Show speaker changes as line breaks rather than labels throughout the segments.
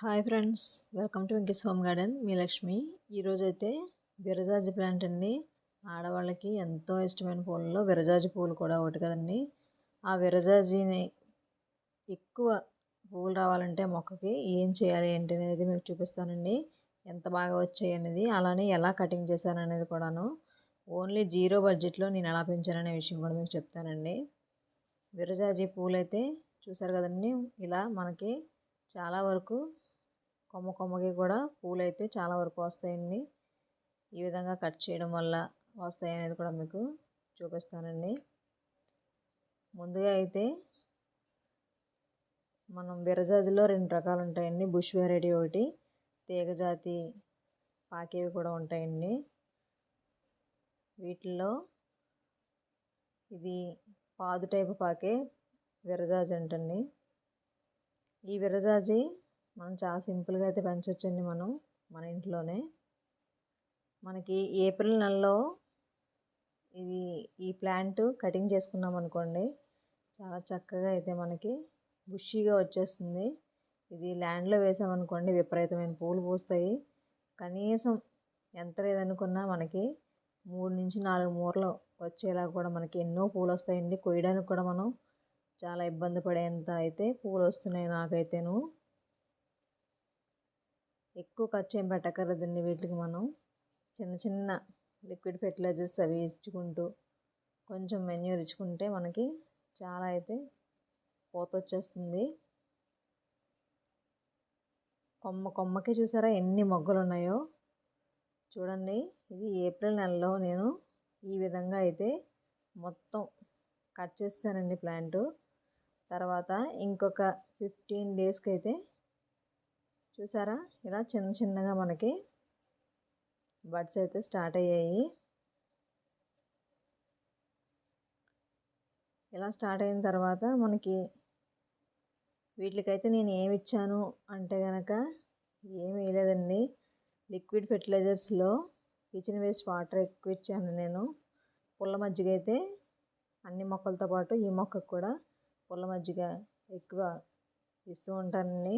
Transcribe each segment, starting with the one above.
Hi friends welcome to Venky's home garden. మీ లక్ష్మి. ఈరోజైతే విరజాజి plant అండి. ఆడవాళ్ళకి ఎంతో ఇష్టమైన పూలలో విరజాజి పూలు కూడా ఒకటి కదండి. ఆ విరజాజిని ఎక్కువ పూలు రావాలంటే మొక్కకి ఏం చేయాలి ఏంటి అనేది మీకు చూపిస్తానండి. ఎంత బాగా వచ్చాయి అనేది అలానే ఎలా కటింగ్ చేశాను అనేది కూడాను. ఓన్లీ జీరో బడ్జెట్లో నేను ఎలా పెంచాననే విషయం కూడా మీకు చెప్తానండి. విరజాజి పూలు అయితే చూసారు కదండి ఇలా మనకి చాలా వరకు కొమ్మ కొమ్మకి కూడా పూలు అయితే చాలా వరకు వస్తాయండి. ఈ విధంగా కట్ చేయడం వల్ల వస్తాయి అనేది కూడా మీకు చూపిస్తానండి. ముందుగా అయితే మనం విరజాజులో రెండు రకాలు ఉంటాయండి. బుష్ వెరైటీ ఒకటి తీగజాతి పాకేవి కూడా ఉంటాయండి. వీటిల్లో ఇది పాదు టైపు పాకే విరజాజి అంటండి ఈ విరజాజి మనం చాలా సింపుల్గా అయితే పెంచవచ్చండి మనం మన ఇంట్లోనే. మనకి ఏప్రిల్ నెలలో ఇది ఈ ప్లాంట్ కటింగ్ చేసుకున్నాం అనుకోండి చాలా చక్కగా అయితే మనకి బుషీగా వచ్చేస్తుంది. ఇది ల్యాండ్లో వేసామనుకోండి విపరీతమైన పూలు పూస్తాయి. కనీసం ఎంత లేదనుకున్నా మనకి మూడు నుంచి నాలుగు మూరలు వచ్చేలా కూడా మనకి ఎన్నో పూలు వస్తాయండి కొయ్యడానికి కూడా మనం చాలా ఇబ్బంది పడేంత అయితే పూలు వస్తున్నాయి నాకైతేను. ఎక్కువ ఖర్చు ఏం పెట్టక్కర్లేదండి వీటికి మనం. చిన్న చిన్న లిక్విడ్ ఫెర్టిలైజర్స్ అవి ఇచ్చుకుంటూ కొంచెం మెన్యూర్ ఇచ్చుకుంటే మనకి చాలా అయితే పూత వచ్చేస్తుంది కొమ్మ కొమ్మకి చూసారా ఎన్ని మొగ్గలు ఉన్నాయో చూడండి ఇది ఏప్రిల్ నెలలో నేను ఈ విధంగా అయితే మొత్తం కట్ చేస్తానండి ప్లాంట్. తర్వాత ఇంకొక ఫిఫ్టీన్ డేస్కి అయితే చూసారా? ఇలా చిన్న చిన్నగా మనకి బడ్స్ అయితే స్టార్ట్ అయ్యాయి. ఇలా స్టార్ట్ అయిన తర్వాత మనకి వీటికైతే నేను ఏమి ఇచ్చాను అంటే కనుక ఏమి వేయలేదండి లిక్విడ్ ఫెర్టిలైజర్స్లో కిచెన్ వేస్ట్ వాటర్ ఎక్కువ ఇచ్చాను నేను. పుల్ల మజ్జిగ అయితే అన్ని మొక్కలతో పాటు ఈ మొక్కకు కూడా పుల్ల మజ్జిగ ఎక్కువ ఇస్తూ ఉంటానండి.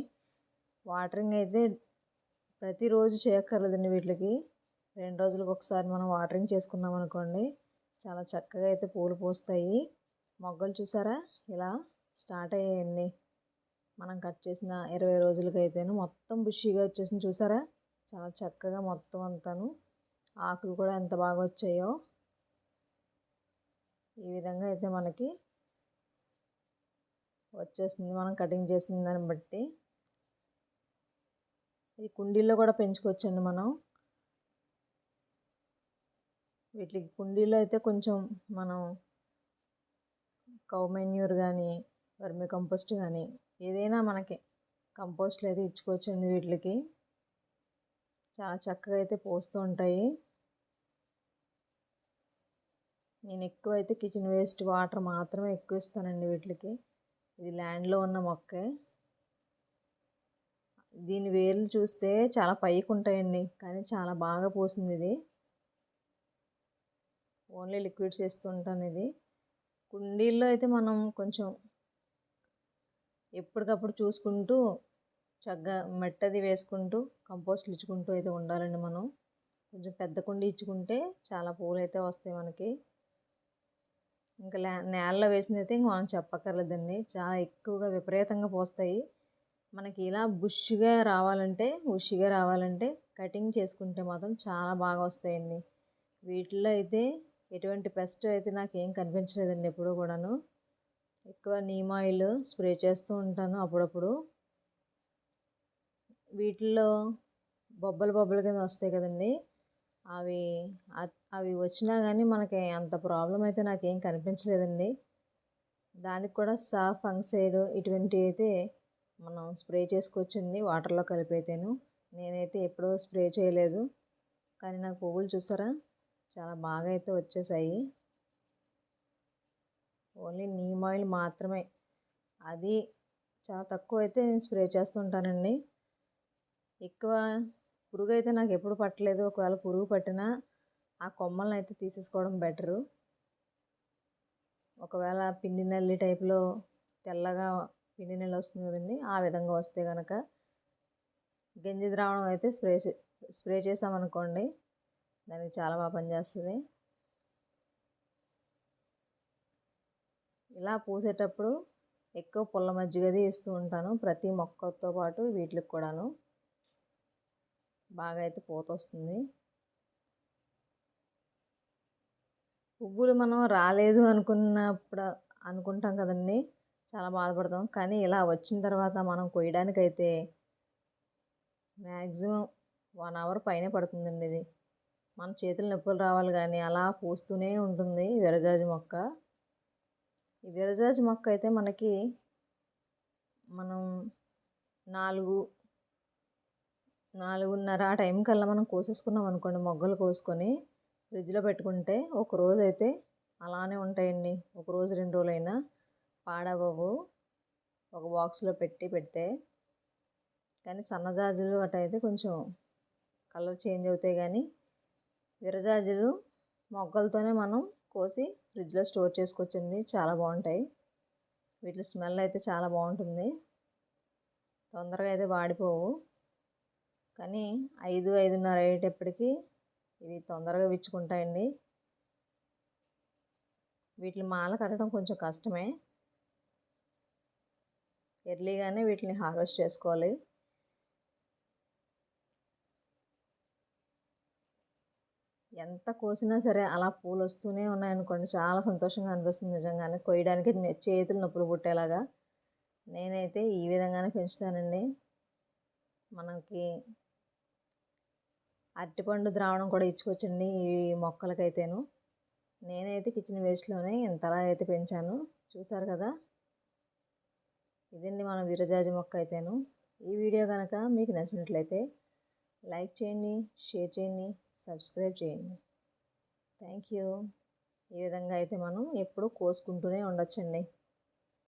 వాటరింగ్ అయితే ప్రతిరోజు చేయక్కర్లేదండి వీటికి. రెండు రోజులకు ఒకసారి మనం వాటరింగ్ చేసుకున్నాం అనుకోండి చాలా చక్కగా అయితే పూలు పూస్తాయి. మొగ్గలు చూసారా? ఇలా స్టార్ట్ అయ్యాయండి. మనం కట్ చేసిన ఇరవై రోజులకైతేను మొత్తం బుషీగా వచ్చేసింది చూసారా? చాలా చక్కగా మొత్తం అంతాను. ఆకులు కూడా ఎంత బాగా వచ్చాయో ఈ విధంగా అయితే మనకి వచ్చేస్తుంది మనం కటింగ్ చేసిన దాన్ని బట్టి ఇది కుండీల్లో కూడా పెంచుకోవచ్చండి మనం. వీటికి కుండీలో అయితే కొంచెం మనం కౌ మెన్యూర్ కానీ వర్మి కంపోస్ట్ కానీ ఏదైనా మనకి కంపోస్ట్లు అయితే ఇచ్చుకోవచ్చండి వీటికి. చాలా చక్కగా అయితే పోస్తూ ఉంటాయి. నేను ఎక్కువ అయితే కిచెన్ వేస్ట్ వాటర్ మాత్రమే ఎక్కువ ఇస్తానండి వీటికి. ఇది ల్యాండ్లో ఉన్న మొక్కే. దీని వేర్లు చూస్తే చాలా పైకి ఉంటాయండి కానీ చాలా బాగా పోసింది ఇది ఓన్లీ లిక్విడ్స్ వేస్తూ ఉంటాను ఇది. కుండీల్లో అయితే మనం కొంచెం ఎప్పటికప్పుడు చూసుకుంటూ చక్కగా మెట్టది వేసుకుంటూ కంపోస్ట్లు ఇచ్చుకుంటూ అయితే ఉండాలండి మనం. కొంచెం పెద్ద కుండీ ఇచ్చుకుంటే చాలా పూలు అయితే వస్తాయి మనకి. ఇంకా నేలలో వేసింది అయితే ఇంక మనం చెప్పక్కర్లేదండి. చాలా ఎక్కువగా విపరీతంగా పోస్తాయి. మనకి ఇలా బుష్గా రావాలంటే బుష్గా రావాలంటే కటింగ్ చేసుకుంటే మాత్రం చాలా బాగా వస్తాయండి. వీటిల్లో అయితే ఎటువంటి పెస్ట్ అయితే నాకు ఏం కనిపించలేదండి ఎప్పుడూ కూడాను. ఎక్కువ నీమ్ ఆయిల్ స్ప్రే చేస్తూ ఉంటాను అప్పుడప్పుడు. వీటిల్లో బొబ్బలు బొబ్బలు కింద వస్తాయి కదండి. అవి అవి వచ్చినా కానీ మనకి అంత ప్రాబ్లం అయితే నాకేం కనిపించలేదండి. దానికి కూడా సా ఫంగ్సైడ్ ఇటువంటివి అయితే మనం స్ప్రే చేసుకోవచ్చండి వాటర్లో కలిపైతేను. నేనైతే ఎప్పుడూ స్ప్రే చేయలేదు. కానీ నాకు పువ్వులు చూసారా? చాలా బాగా అయితే వచ్చేసాయి. ఓన్లీ నీమ్ ఆయిల్ మాత్రమే. అది చాలా తక్కువ అయితే నేను స్ప్రే చేస్తుంటానండి. ఎక్కువ పురుగు అయితే నాకు ఎప్పుడు పట్టలేదు. ఒకవేళ పురుగు పట్టినా ఆ కొమ్మలను అయితే తీసేసుకోవడం బెటరు. ఒకవేళ పిండి నల్లి టైప్లో తెల్లగా పిండి నెలలు వస్తుంది కదండి ఆ విధంగా వస్తే కనుక గంజి ద్రావణం అయితే స్ప్రే స్ప్రే చేసామనుకోండి దానికి చాలా బాగా పనిచేస్తుంది. ఇలా పూసేటప్పుడు ఎక్కువ పుల్ల మజ్జిగది ఇస్తూ ఉంటాను ప్రతి మొక్కతో పాటు వీటికి కూడాను. బాగా అయితే పూత వస్తుంది. పువ్వులు మనం రాలేదు అనుకున్నప్పుడు అనుకుంటాం కదండి చాలా బాధపడతాం. కానీ ఇలా వచ్చిన తర్వాత మనం కొయ్యడానికైతే మ్యాక్సిమం వన్ అవర్ పైనే పడుతుందండి ఇది. మన చేతులు నొప్పులు రావాలి కానీ అలా పూస్తూనే ఉంటుంది విరజాజి మొక్క. ఈ విరజాజి మొక్క అయితే మనకి మనం నాలుగు నాలుగున్నర ఆ టైం కల్లా మనం కోసేసుకున్నాం అనుకోండి మొగ్గలు కోసుకొని ఫ్రిడ్జ్లో పెట్టుకుంటే ఒక రోజు అయితే అలానే ఉంటాయండి. ఒక రోజు రెండు రోజులైనా పాడవవు. ఒక బాక్స్లో పెట్టి పెడితే. కానీ సన్నజాజులు అటైతే కొంచెం కలర్ చేంజ్ అవుతాయి కానీ విరజాజులు మొగ్గలతోనే మనం కోసి ఫ్రిడ్జ్లో స్టోర్ చేసుకోవచ్చండి. చాలా బాగుంటాయి. వీటి స్మెల్ అయితే చాలా బాగుంటుంది. తొందరగా అయితే వాడిపోవు. కానీ ఐదు ఐదున్నర అయ్యేటప్పటికీ ఇవి తొందరగా విచ్చుకుంటాయండి. వీటిని మాల కట్టడం కొంచెం కష్టమే. ఎర్లీగానే వీటిని హార్వెస్ట్ చేసుకోవాలి. ఎంత కోసినా సరే అలా పూలు వస్తూనే ఉన్నాయనుకోండి చాలా సంతోషంగా అనిపిస్తుంది నిజంగానే. కొయ్యడానికి చేతులు నొప్పులు పుట్టేలాగా. నేనైతే ఈ విధంగానే పెంచుతానండి. మనకి అరటిపండు ద్రావణం కూడా ఇచ్చుకోవచ్చండి ఈ మొక్కలకైతేను. నేనైతే కిచెన్ వేస్ట్లోనే ఇంతలా అయితే పెంచాను. చూసారు కదా? ఇదండి మన విరజాజి మొక్క అయితేను. ఈ వీడియో కనుక మీకు నచ్చినట్లయితే లైక్ చేయండి షేర్ చేయండి సబ్స్క్రైబ్ చేయండి. Thank you. ఈ విధంగా అయితే మనం ఎప్పుడూ కోసుకుంటూనే ఉండొచ్చండి.